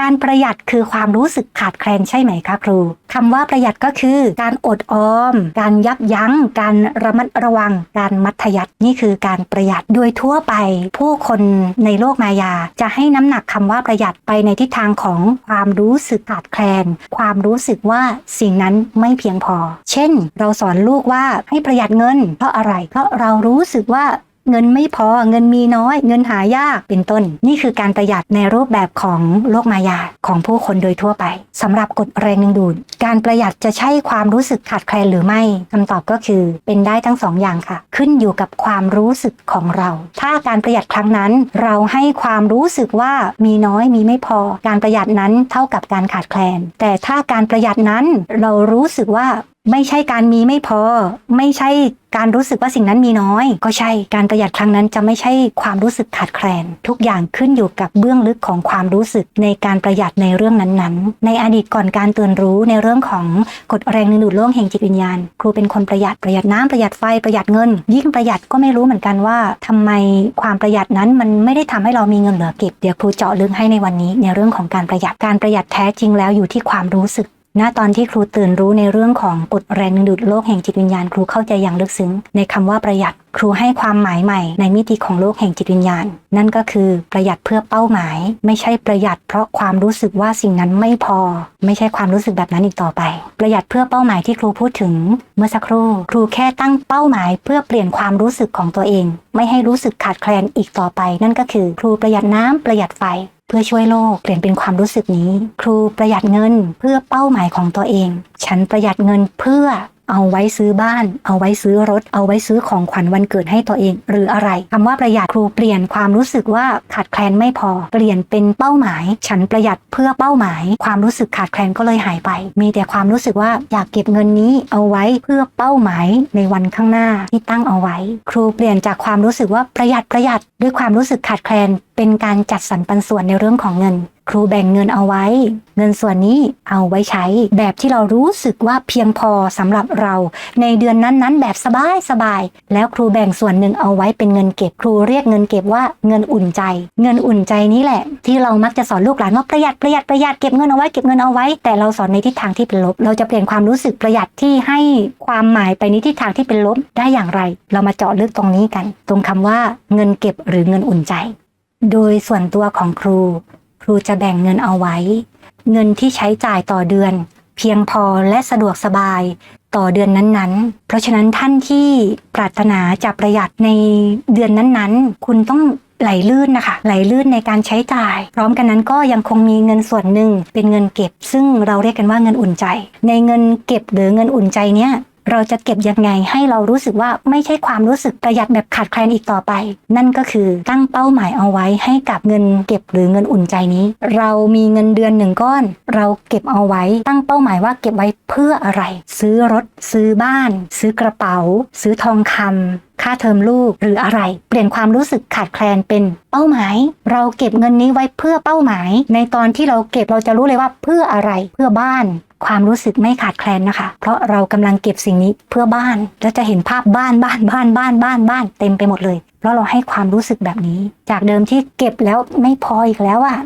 การประหยัดคือความรู้สึกขาดแคลนใช่ไหมคะครูคำว่าประหยัดก็คือ การอดออม การยับยั้ง การระมัดระวัง การมัธยัตินี่คือการประหยัดโดยทั่วไป ผู้คนในโลกมายา จะให้น้ำหนักคำว่าประหยัดไปในทิศทางของความรู้สึกขาดแคลน ความรู้สึกว่าสิ่งนั้นไม่เพียงพอ เช่น เราสอนลูกว่าให้ประหยัดเงิน เพราะอะไรเพราะเรารู้สึกว่า เงินไม่พอเงินมีน้อย เงินหายากเป็นต้น นี่คือการประหยัดในรูปแบบของโลกมายาของผู้คนโดยทั่วไปสำหรับกฎแรงดึงดูด การประหยัดจะใช่ความรู้สึกขาดแคลนหรือไม่คำตอบก็คือ เป็นได้ทั้งสองอย่างค่ะ ขึ้นอยู่กับความรู้สึกของเรา ถ้าการประหยัดครั้งนั้น เราให้ความรู้สึกว่ามีน้อยมีไม่พอ การประหยัดนั้นเท่ากับการขาดแคลน แต่ถ้าการประหยัดนั้นเรารู้สึกว่า ไม่ใช่การมีไม่พอ ไม่ใช่การรู้สึกว่าสิ่งนั้นมีน้อย ก็ใช่การประหยัดครั้งนั้นจะไม่ใช่ความรู้สึกขาดแคลน ทุกอย่างขึ้นอยู่กับเบื้องลึกของความรู้สึกในการประหยัดในเรื่องนั้นๆ ในอดีตก่อนการตื่นรู้ในเรื่องของกฎแรงดึงดูดโลกแห่งจิตวิญญาณ ครูเป็นคนประหยัดประหยัดน้ำประหยัดไฟประหยัดเงิน ยิ่งประหยัดก็ไม่รู้เหมือนกันว่าทำไมความประหยัดนั้นมันไม่ได้ทำให้เรามีเงินเหลือเก็บเดี๋ยวครูเจาะลึกให้ในวันนี้ในเรื่องของการประหยัดการประหยัดแท้จริงแล้วอยู่ที่ความรู้สึก ณตอนที่ครูตื่นรู้ในเรื่องของกฎแรงดึงดูดโลกแห่งจิตวิญญาณครูเข้าใจอย่างลึกซึ้ง ในคำว่าประหยัดครูให้ความหมายใหม่ในมิติของโลกแห่งจิตวิญญาณ นั่นก็คือประหยัดเพื่อเป้าหมาย ไม่ใช่ประหยัดเพราะความรู้สึกว่าสิ่งนั้นไม่พอ ไม่ใช่ความรู้สึกแบบนั้นอีกต่อไป ประหยัดเพื่อเป้าหมายที่ครูพูดถึง เมื่อสักครู่ครูแค่ตั้งเป้าหมายเพื่อเปลี่ยนความรู้สึกของตัวเอง ไม่ให้รู้สึกขาดแคลนอีกต่อไป นั่นก็คือ ครูประหยัดน้ำประหยัดไฟ เพื่อช่วยโลกเปลี่ยนเป็นความรู้สึกนี้ ครูประหยัดเงินเพื่อเป้าหมายของตัวเอง ฉันประหยัดเงินเพื่อ เอาไว้ซื้อบ้าน เอาไว้ซื้อรถ เอาไว้ซื้อของขวัญวันเกิดให้ตัวเอง หรืออะไรคำว่าประหยัดครูเปลี่ยนความรู้สึกว่าขาดแคลนไม่พอ เปลี่ยนเป็นเป้าหมาย ฉันประหยัดเพื่อเป้าหมาย ความรู้สึกขาดแคลนก็เลยหายไป มีแต่ความรู้สึกว่าอยากเก็บเงินนี้เอาไว้เพื่อเป้าหมายในวันข้างหน้าที่ตั้งเอาไว้ ครูเปลี่ยนจากความรู้สึกว่าประหยัดประหยัดด้วยความรู้สึกขาดแคลนเป็นการจัดสรรปันส่วนในเรื่องของเงิน ครูแบ่งเงินเอาไว้ เงินส่วนนี้เอาไว้ใช้แบบที่เรารู้สึกว่าเพียงพอสำหรับเรา ในเดือนนั้นๆ แบบสบายสบายๆแล้วครูแบ่งส่วนหนึ่งเอาไว้เป็นเงินเก็บครูเรียกเงินเก็บว่าเงินอุ่นใจ เงินอุ่นใจนี้แหละ ที่เรามักจะสอนลูกหลานว่าประหยัดประหยัดประหยัดเก็บเงินเอาไว้เก็บเงินเอาไว้ แต่เราสอนในทิศทางที่เป็นลบ เราจะเปลี่ยนความรู้สึกประหยัดที่ให้ความหมายไปในทิศทางที่เป็นลบได้อย่างไร เรามาเจาะลึกตรงนี้กัน ตรงคำว่าเงินเก็บหรือเงินอุ่นใจ โดยส่วนตัวของครู ครูจะแบ่งเงินเอาไว้ เงินที่ใช้จ่ายต่อเดือน เพียงพอและสะดวกสบายต่อเดือนนั้นๆ เพราะฉะนั้นท่านที่ปรารถนาจะประหยัดในเดือนนั้นๆ คุณต้องไหลลื่นนะคะ ไหลลื่นในการใช้จ่าย พร้อมกันนั้นก็ยังคงมีเงินส่วนหนึ่งเป็นเงินเก็บ ซึ่งเราเรียกกันว่าเงินอุ่นใจ ในเงินเก็บหรือเงินอุ่นใจเนี้ย เราจะเก็บยังไงให้เรารู้สึกว่าไม่ใช่ความรู้สึกประหยัดแบบขาดแคลนอีกต่อไป นั่นก็คือตั้งเป้าหมายเอาไว้ให้กับเงินเก็บหรือเงินอุ่นใจนี้ เรามีเงินเดือนหนึ่งก้อน เราเก็บเอาไว้ตั้งเป้าหมายว่าเก็บไว้เพื่ออะไร ซื้อรถ ซื้อบ้าน ซื้อกระเป๋า ซื้อทองคำค่าเทอมลูกหรืออะไร เปลี่ยนความรู้สึกขาดแคลนเป็นเป้าหมาย เราเก็บเงินนี้ไว้เพื่อเป้าหมาย ในตอนที่เราเก็บเราจะรู้เลยว่าเพื่ออะไร เพื่อบ้าน ความรู้สึกไม่ขาดแคลนนะคะ เพราะเรากำลังเก็บสิ่งนี้เพื่อบ้าน แล้วจะเห็นภาพบ้านบ้านบ้านบ้านบ้านบ้านเต็มไปหมดเลย เพราะเราให้ความรู้สึกแบบนี้ จากเดิมที่เก็บแล้วไม่พออีกแล้วอะ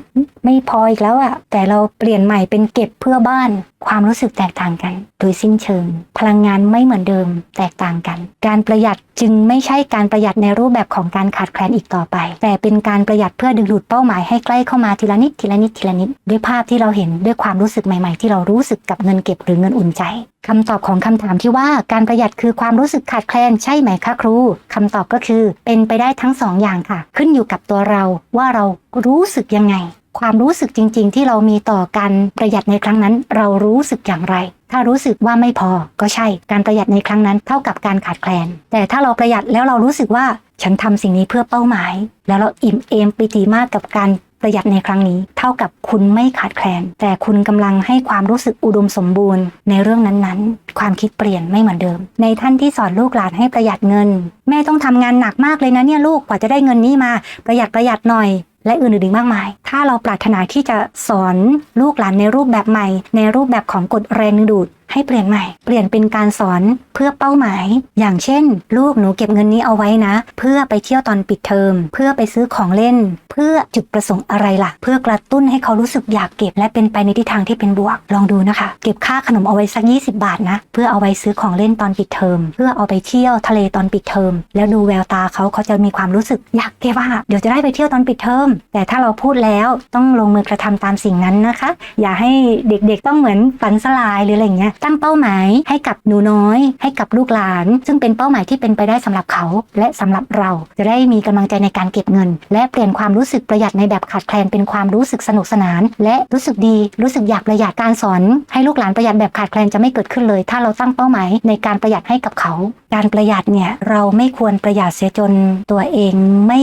ไม่พออีกแล้วอะแต่เราเปลี่ยนใหม่เป็นเก็บเพื่อบ้าน ความรู้สึกแตกต่างกัน โดยสิ้นเชิง พลังงานไม่เหมือนเดิม แตกต่างกัน การประหยัดจึงไม่ใช่การประหยัดในรูปแบบของการขาดแคลนอีกต่อไป แต่เป็นการประหยัดเพื่อดึงดูดเป้าหมายให้ใกล้เข้ามาทีละนิดทีละนิดทีละนิด ด้วยภาพที่เราเห็นด้วยความรู้สึกใหม่ ๆ ที่เรารู้สึกกับเงินเก็บหรือเงินอุ่นใจคำตอบของคำถามที่ว่าการประหยัดคือความรู้สึกขาดแคลนใช่ไหมคะครู คำตอบก็คือเป็นไปได้ทั้งสองอย่างค่ะ ขึ้นอยู่กับตัวเราว่าเรารู้สึกยังไง ความรู้สึกจริง ๆ ที่เรามีต่อการประหยัดในครั้งนั้น เรารู้สึกอย่างไร ถ้ารู้สึกว่าไม่พอก็ใช่ การประหยัดในครั้งนั้นเท่ากับการขาดแคลน แต่ถ้าเราประหยัดแล้วเรารู้สึกว่าฉันทำสิ่งนี้เพื่อเป้าหมาย แล้วเราอิ่มเอมปิติมากกับการ ประหยัดในครั้งนี้ เท่ากับคุณไม่ขาดแคลน แต่คุณกำลังให้ความรู้สึกอุดมสมบูรณ์ ในเรื่องนั้นๆ ความคิดเปลี่ยนไม่เหมือนเดิม ในท่านที่สอนลูกหลานให้ประหยัดเงิน แม่ต้องทำงานหนักมากเลยนะเนี่ยลูกกว่าจะได้เงินนี้มา ประหยัดประหยัดหน่อยและอื่นๆอีกมากมาย ถ้าเราปรารถนาที่จะสอนลูกหลานในรูปแบบใหม่ ในรูปแบบของกฎแรงดึงดูด ให้เปลี่ยนใหม่ เปลี่ยนเป็นการสอนเพื่อเป้าหมาย อย่างเช่น ลูกหนูเก็บเงินนี้เอาไว้นะ เพื่อไปเที่ยวตอนปิดเทอม เพื่อไปซื้อของเล่น เพื่อจุดประสงค์อะไรล่ะ เพื่อกระตุ้นให้เขารู้สึกอยากเก็บ และเป็นไปในทิศทางที่เป็นบวก ลองดูนะคะ เก็บค่าขนมเอาไว้สัก 20 บาทนะ เพื่อเอาไว้ซื้อของเล่นตอนปิดเทอม เพื่อเอาไปเที่ยวทะเลตอนปิดเทอม แล้วดูแววตาเขาเขาจะมีความรู้สึกอยากเก็บว่า เดี๋ยวจะได้ไปเที่ยวตอนปิดเทอม แต่ถ้าเราพูดแล้วต้องลงมือกระทำตามสิ่งนั้นนะคะ อย่าให้เด็กๆต้องเหมือนฝันสลายหรืออะไรเงี้ยตั้งเป้าหมายให้กับหนูน้อย ให้กับลูกหลาน ซึ่งเป็นเป้าหมายที่เป็นไปได้สำหรับเขาและสำหรับเราจะได้มีกำลังใจในการเก็บเงิน และเปลี่ยนความรู้สึกประหยัดในแบบขาดแคลนเป็นความรู้สึกสนุกสนาน และรู้สึกดีรู้สึกอยากประหยัดการสอนให้ลูกหลานประหยัดแบบขาดแคลนจะไม่เกิดขึ้นเลย ถ้าเราตั้งเป้าหมายในการประหยัดให้กับเขา การประหยัดเนี่ยเราไม่ควรประหยัดเสียจนตัวเองไม่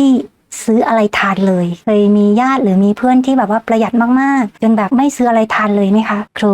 ซื้ออะไรทานเลยเคยมีญาติหรือมีเพื่อนที่แบบว่าประหยัดมากๆ จนแบบไม่ซื้ออะไรทานเลยไหมคะ ครู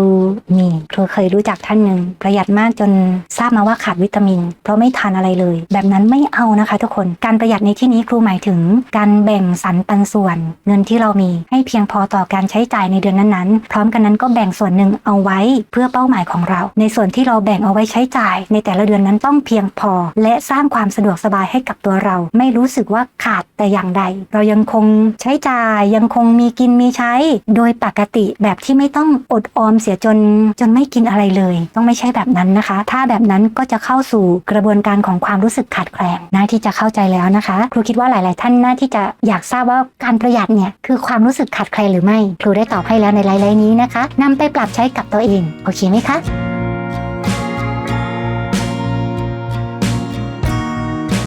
มีครูเคยรู้จักท่านหนึ่งประหยัดมากจนทราบมาว่าขาดวิตามิน เพราะไม่ทานอะไรเลย แบบนั้นไม่เอานะคะ ทุกคนการประหยัดในที่นี้ครูหมายถึง การแบ่งสรรปันส่วน เงินที่เรามีให้เพียงพอต่อการใช้จ่ายในเดือนนั้นๆ พร้อมกันนั้นก็แบ่งส่วนหนึ่งเอาไว้เพื่อเป้าหมายของเรา ในส่วนที่เราแบ่งเอาไว้ใช้จ่าย ในแต่ละเดือนนั้นต้องเพียงพอ และสร้างความสะดวกสบายให้กับตัวเรา ไม่รู้สึกว่าขาดแต่อย่างใด เรายังคงใช้จ่ายยังคงมีกินมีใช้ โดยปกติแบบที่ไม่ต้องอดออมเสียจนจนไม่กินอะไรเลย ต้องไม่ใช่แบบนั้นนะคะ ถ้าแบบนั้นก็จะเข้าสู่กระบวนการของความรู้สึกขาดแคลนน่าที่จะเข้าใจแล้วนะคะ ครูคิดว่าหลาย ๆ ท่านน่าที่จะอยากทราบว่าการประหยัดเนี่ยคือความรู้สึกขาดแคลนหรือไม่ ครูได้ตอบให้แล้วในไลน์นี้นะคะนำไปปรับใช้กับตัวเอง โอเคไหมคะ